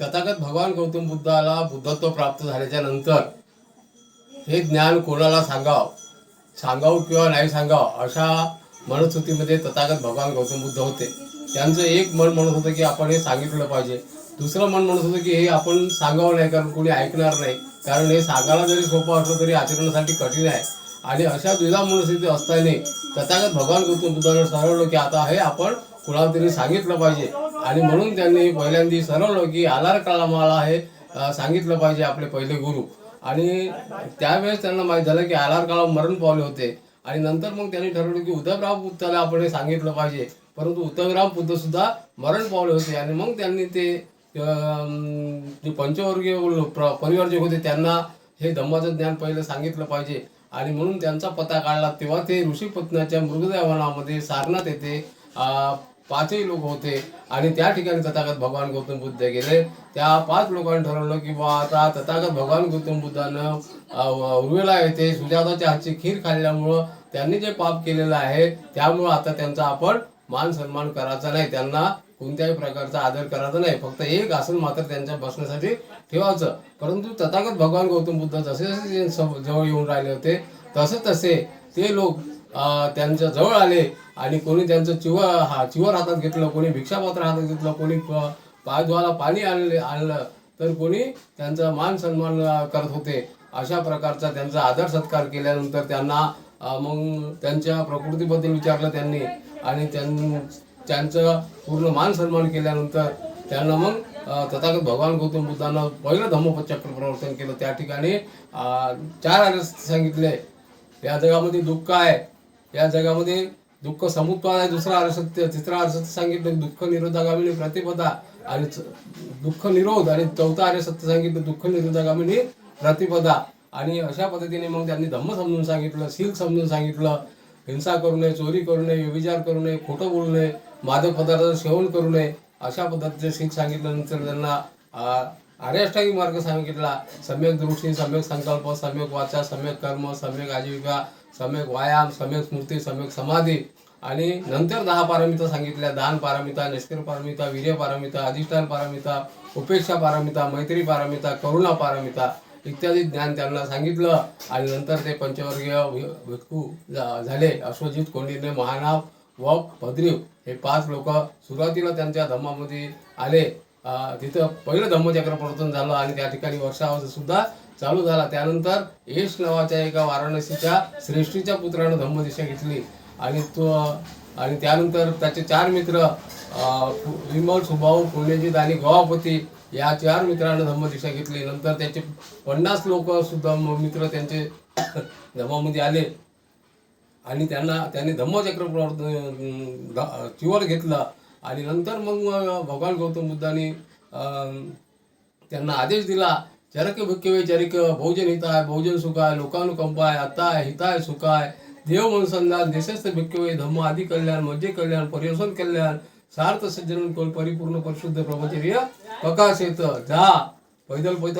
तथागत भगवान गौतम बुद्धाला बुद्धत्व प्राप्त झाल्याच्यानंतर हे ज्ञान कोणाला सांगावं? सांगावं किंवा नाही सांगावं? अशा मनस्थितीमध्ये तथागत भगवान गौतम बुद्ध होते. त्यांचं एक मन म्हणत होतं की आपण हे सांगितलं पाहिजे. दुसरं मन म्हणत होतं की हे आपण सांगावं नाही कारण कोणी ऐकणार नाही. कारण हे सांगायला जरी सोपं असलं तरी आचरणासाठी कठीण आहे. आणि अशा द्विधा मनस्थिती असताना तथागत भगवान गौतम बुद्धानं ठरवलं की आता हे आपण कुणाला तरी सांगितलं पाहिजे. आणि म्हणून त्यांनी पहिल्यांदा ठरवलं की आलार कलामाला हे सांगितलं पाहिजे आपले पहिले गुरु. आणि त्यावेळेस त्यांना माहीत झालं की आलार कलाम मरण पावले होते. आणि नंतर मग त्यांनी ठरवलं की उद्धवराव बुद्धाला आपण हे सांगितलं पाहिजे. परंतु उद्धवराव बुद्ध सुद्धा मरण पावले होते. आणि मग त्यांनी ते जे पंचवर्गीय लोक- होते त्यांना हे धम्माचं ज्ञान पहिलं सांगितलं पाहिजे. आणि म्हणून त्यांचा पत्ता काढला. तेव्हा ते ऋषीपत्नाच्या मृगदेवनामध्ये सारनाथ येथे पाचही लोक होते. आणि त्या ठिकाणी तथागत भगवान गौतम बुद्ध गेले. त्या पाच लोकांनी ठरवलं की बा आता तथागत भगवान गौतम बुद्धानं उर्वेला येथे सुजाताच्या हातची खीर खाल्ल्यामुळं त्यांनी जे पाप केलेलं आहे त्यामुळं आता त्यांचा आपण मान सन्मान करायचा नाही. त्यांना कोणत्याही प्रकारचा आदर करायचा नाही. फक्त एक आसन मात्र त्यांच्या बसण्यासाठी ठेवायचं. परंतु तथागत भगवान गौतम बुद्ध जसे जसे जवळ येऊन राहिले होते तसे तसे ते लोक त्यांच्या जवळ आले आणि कोणी त्यांचं चिवर हा चिवर हातात घेतलं कोणी भिक्षापात्र हातात घेतलं कोणी प- पाय धुवाला पाणी आणले आणलं तर कोणी त्यांचा मान सन्मान करत होते. अशा प्रकारचा त्यांचा आदर सत्कार केल्यानंतर त्यांना मग त्यांच्या प्रकृतीबद्दल विचारलं त्यांनी आणि त्यां त्यांचं पूर्ण मान सन्मान केल्यानंतर त्यांना मग तथागत भगवान गौतम बुद्धांना पहिलं धम्मपचक्र प्रवर्तन केलं. त्या ठिकाणी चार सांगितले. या जगामध्ये दुःख आहे. या जगामध्ये दुःख समुत्पाद आहे दुसरा आर्य तिसरा आर्य सत्य सांगितलं दुःख निरोधागामिनी प्रतिपदा आणि च- दुःख निरोध आणि चौथा आर्य सत्य सांगितलं दुःख निरोधागामिनी प्रतिपदा. आणि अशा पद्धतीने मग त्यांनी धम्म समजून सांगितलं सील समजून सांगितलं हिंसा करू नये चोरी करू नये व्यविचार करू नये खोटं बोलू नये मादक पदार्थ सेवन करू नये अशा पद्धतीचे शीख सांगितल्यानंतर त्यांना आ, मार्ग सांगितला? सम्यक दृष्टी सम्यक संकल्प सम्यक वाचा सम्यक कर्म सम्यक आजीविका सम्यक व्यायाम सम्यक स्मृती सम्यक समाधी. आणि नंतर दहा पारमिता सांगितल्या. दान पारमिता निष्कर पारमिता वीर्य पारमिता अधिष्ठान पारमिता उपेक्षा पारमिता मैत्री पारमिता करुणा पारमिता इत्यादी ज्ञान त्यांना सांगितलं. आणि नंतर ते पंचवर्गीय भिक्खू झाले. अश्वजित कोंडीने महानाव व भद्रीव हे पाच लोक सुरुवातीला त्यांच्या धम्मामध्ये आले. तिथं पहिलं धम्मचक्र प्रवर्तन झालं आणि त्या ठिकाणी वर्षावर सुद्धा चालू झाला. त्यानंतर यश नावाच्या एका वाराणसीच्या श्रेष्ठीच्या पुत्रानं धम्मदिशा घेतली. आणि तो आणि त्यानंतर त्याचे चार मित्र विमल सुभाऊ पुण्यजित आणि गवापती या चार मित्रांना धम्मदिक्षा घेतली. नंतर त्याचे पन्नास लोक सुद्धा मित्र त्यांचे धम्मामध्ये आले. आणि त्यांना त्यांनी धम्मचक्र प्रवर्तन चिवर घेतलं. आणि नंतर मग भगवान गौतम बुद्धांनी अं, त्यांना आदेश दिला चरक भिक्कवे चरिक बहुजन हिताय बहुजन सुखाय लोकानुकंपाय अत्ताय हिताय सुखाय देव मनसंधान देशस्थ भिक्कवे धम्म आदी कल्याण मज्जे कल्याण पर्यसन कल्याण सार्थ सज्जन परिपूर्ण परिशुद्ध प्रभचर्य प्रकाश येत जा पैदल पैदल